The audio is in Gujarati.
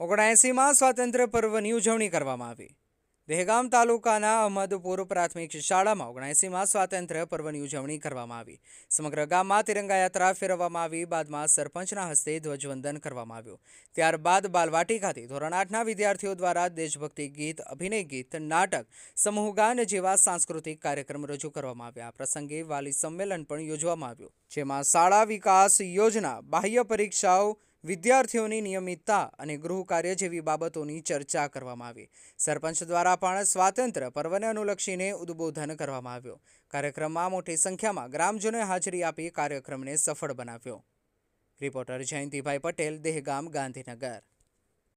ઓગણએંસીમાં સ્વાતંત્ર્ય પર્વની ઉજવણી કરવામાં આવી. દહેગામ તાલુકાના અહમદપુર પ્રાથમિક શાળામાં ઓગણએંસીમાં સ્વાતંત્ર્ય પર્વની ઉજવણી કરવામાં આવી. સમગ્ર ગામમાં તિરંગા યાત્રા ફેરવવામાં આવી, બાદમાં સરપંચના હસ્તે ધ્વજવંદન કરવામાં આવ્યું. ત્યારબાદ બાલવાટી ખાતે ધોરણ આઠના વિદ્યાર્થીઓ દ્વારા દેશભક્તિ ગીત, અભિનય ગીત, નાટક, સમૂહગાન જેવા સાંસ્કૃતિક કાર્યક્રમ રજૂ કરવામાં આવ્યા. આ પ્રસંગે વાલી સંમેલન પણ યોજવામાં આવ્યું. જેમાં શાળા વિકાસ યોજના, બાહ્ય પરીક્ષાઓ વિદ્યાર્થીઓની નિયમિતતા અને ગૃહ કાર્ય જેવી બાબતોની ચર્ચા કરવામાં આવી. સરપંચ દ્વારા પણ સ્વાતંત્ર્ય પર્વને અનુલક્ષીને ઉદ્બોધન કરવામાં આવ્યો. કાર્યક્રમમાં મોટી સંખ્યામાં ગ્રામજનોએ હાજરી આપી કાર્યક્રમને સફળ બનાવ્યો. રિપોર્ટર જયંતિભાઈ પટેલ, દેહગામ, ગાંધીનગર.